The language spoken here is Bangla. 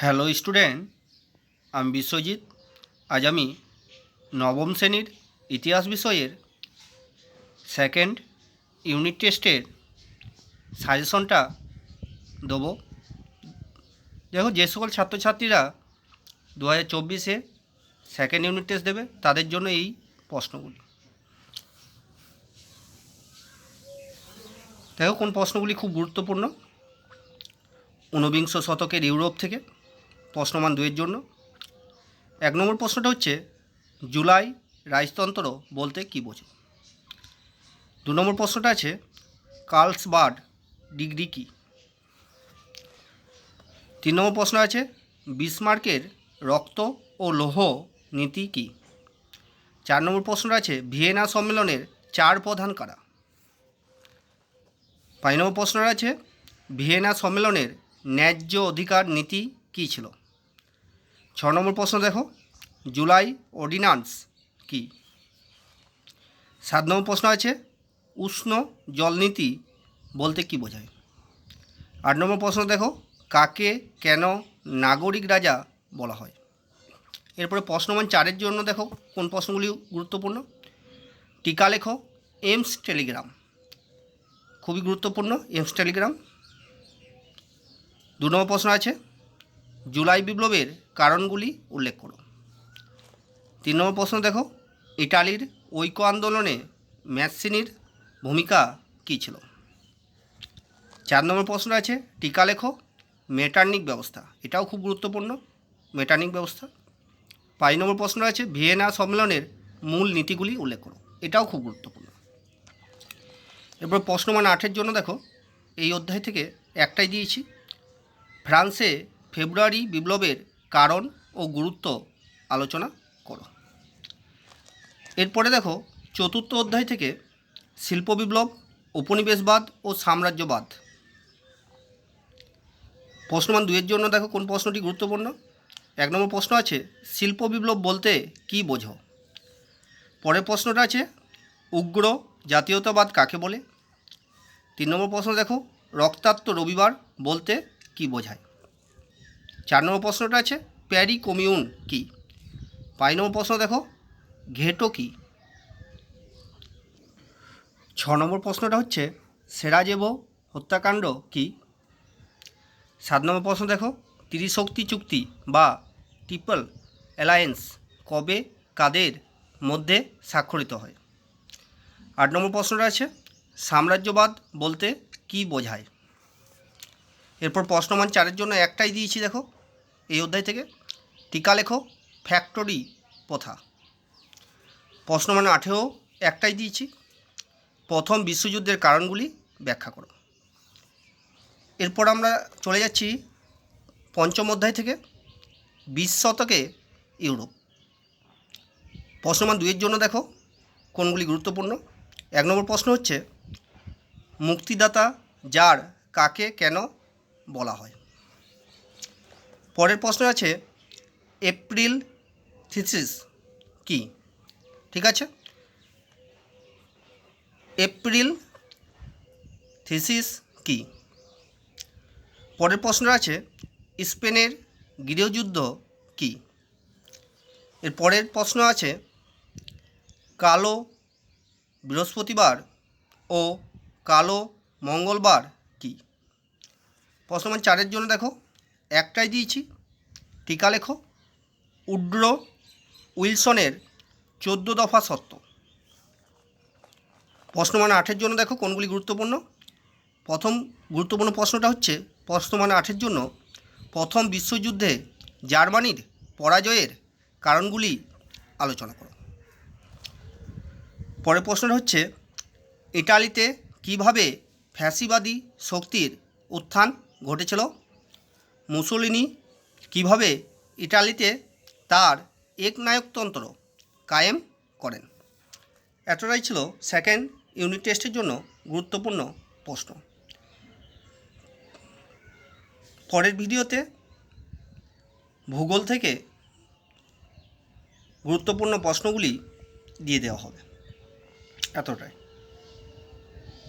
হ্যালো স্টুডেন্ট, আমি বিশ্বজিৎ। আজ আমি নবম শ্রেণির ইতিহাস বিষয়ের সেকেন্ড ইউনিট টেস্টের সাজেশনটা দেবো। দেখো, যে সকল ছাত্রছাত্রীরা দু হাজার চব্বিশে সেকেন্ড ইউনিট টেস্ট দেবে, তাদের জন্য এই প্রশ্নগুলি। দেখো, কোন প্রশ্নগুলি খুব গুরুত্বপূর্ণ? ঊনবিংশ শতকের ইউরোপ থেকে। প্রশ্নমান দুয়ের জন্য। এক নম্বর প্রশ্নটা হচ্ছে, জুলাই রাজতন্ত্র বলতে কী বোঝে? দু নম্বর প্রশ্নটা আছে, কার্লসবার্ড ডিগ্রি কী? তিন নম্বর প্রশ্ন আছে, বিসমার্কের রক্ত ও লৌহ নীতি কী? চার নম্বর প্রশ্নটা আছে, ভিয়েনা সম্মেলনের চার প্রধান কারা? পাঁচ নম্বর প্রশ্নটা আছে, ভিয়েনা সম্মেলনের ন্যায্য অধিকার নীতি কী ছিল? ছ নম্বর প্রশ্ন দেখো, জুলাই অর্ডিন্যান্স কী? সাত নম্বর প্রশ্ন আছে, উষ্ণ জলনীতি বলতে কী বোঝায়? আট নম্বর প্রশ্ন দেখো, কাকে কেন নাগরিক রাজা বলা হয়? এরপরে প্রশ্নমান চারের জন্য দেখো, কোন প্রশ্নগুলি গুরুত্বপূর্ণ? টিকা লেখো এমস টেলিগ্রাম। খুবই গুরুত্বপূর্ণ এমস টেলিগ্রাম। দু নম্বর প্রশ্ন আছে জুলাই বিপ্লবের কারণগুলি উল্লেখ করো। তিন নম্বর প্রশ্ন দেখো, ইটালির ঐক্য আন্দোলনে ম্যাসিনির ভূমিকা কী ছিল? চার নম্বর প্রশ্ন আছে, টিকা লেখো, মেটার্নিক ব্যবস্থা, এটাও খুব গুরুত্বপূর্ণ, মেটার্নিক ব্যবস্থা। পাঁচ নম্বর প্রশ্ন আছে, ভিয়েনা সম্মেলনের মূল নীতিগুলি উল্লেখ করো, এটাও খুব গুরুত্বপূর্ণ। এরপর প্রশ্নমান আটের জন্য দেখো, এই অধ্যায় থেকে একটাই দিয়েছি, ফ্রান্সে ফেব্রুয়ারি বিপ্লবের কারণ ও গুরুত্ব আলোচনা করো। এরপরে দেখো, চতুর্থ অধ্যায় থেকে শিল্প বিপ্লব, উপনিবেশবাদ ও সাম্রাজ্যবাদ। প্রশ্নমান দুয়ের জন্য দেখো কোন প্রশ্নটি গুরুত্বপূর্ণ। এক নম্বর প্রশ্ন আছে, শিল্প বিপ্লব বলতে কি বোঝো? পরের প্রশ্নটা আছে, উগ্র জাতীয়তাবাদ কাকে বলে? তিন নম্বর প্রশ্ন দেখো, রক্তাক্ত রবিবার বলতে কি বোঝায়? চার নম্বর প্রশ্নটা আছে প্যারি কমিউন কি? পাঁচ নম্বর প্রশ্ন দেখো, ঘেটো কি? ছ নম্বর প্রশ্নটা হচ্ছে সেরাজেভো হত্যাকাণ্ড কি? সাত নম্বর প্রশ্ন দেখো, ত্রিশক্তি চুক্তি বা ট্রিপল অ্যালায়েন্স কবে কাদের মধ্যে স্বাক্ষরিত হয়? আট নম্বর প্রশ্নটা আছে, সাম্রাজ্যবাদ বলতে কি বোঝায়? এরপর প্রশ্নমান চারের জন্য একটাই দিয়েছি দেখো এই অধ্যায় থেকে টিকা লেখো ফ্যাক্টরি প্রথা। প্রশ্ন মানে আঠেও একটাই দিয়েছি। প্রথম বিশ্বযুদ্ধের কারণগুলি ব্যাখ্যা করো। এরপর আমরা চলে যাচ্ছি পঞ্চম অধ্যায় থেকে, বিশ শতকে ইউরোপ। প্রশ্নমান দুইয়ের জন্য দেখো, কোনগুলি গুরুত্বপূর্ণ। এক নম্বর প্রশ্ন হচ্ছে, মুক্তিদাতা যার কাকে কেন বলা হয়? পরের প্রশ্ন আছে, এপ্রিল থিসিস কি? ঠিক আছে? এপ্রিল থিসিস কি? পরের প্রশ্ন আছে, স্পেনের গৃহযুদ্ধ কি? এর পরের প্রশ্ন আছে, কালো বৃহস্পতিবার ও কালো মঙ্গলবার কি? প্রশ্নমান চারের জন্য দেখো। একটাই দিয়েছি। টিকা লেখো। উড্র উইলসনের চোদ্দ দফা সত্য। প্রশ্নমান আঠের জন্য দেখো কোনগুলি গুরুত্বপূর্ণ। প্রথম গুরুত্বপূর্ণ প্রশ্নটা হচ্ছে, প্রশ্নমান আঠের জন্য প্রথম বিশ্বযুদ্ধে জার্মানির পরাজয়ের কারণগুলি আলোচনা করো। পরের প্রশ্নটা হচ্ছে, ইটালিতে কীভাবে ফ্যাসিবাদী শক্তির উত্থান ঘটেছিল? মুসোলিনি কীভাবে ইটালিতে তার একনায়কতন্ত্র কায়েম করেন? এতটাই ছিল সেকেন্ড ইউনিট টেস্টের জন্য গুরুত্বপূর্ণ প্রশ্ন। পরের ভিডিওতে ভূগোল থেকে গুরুত্বপূর্ণ প্রশ্নগুলি দিয়ে দেওয়া হবে। এতটাই।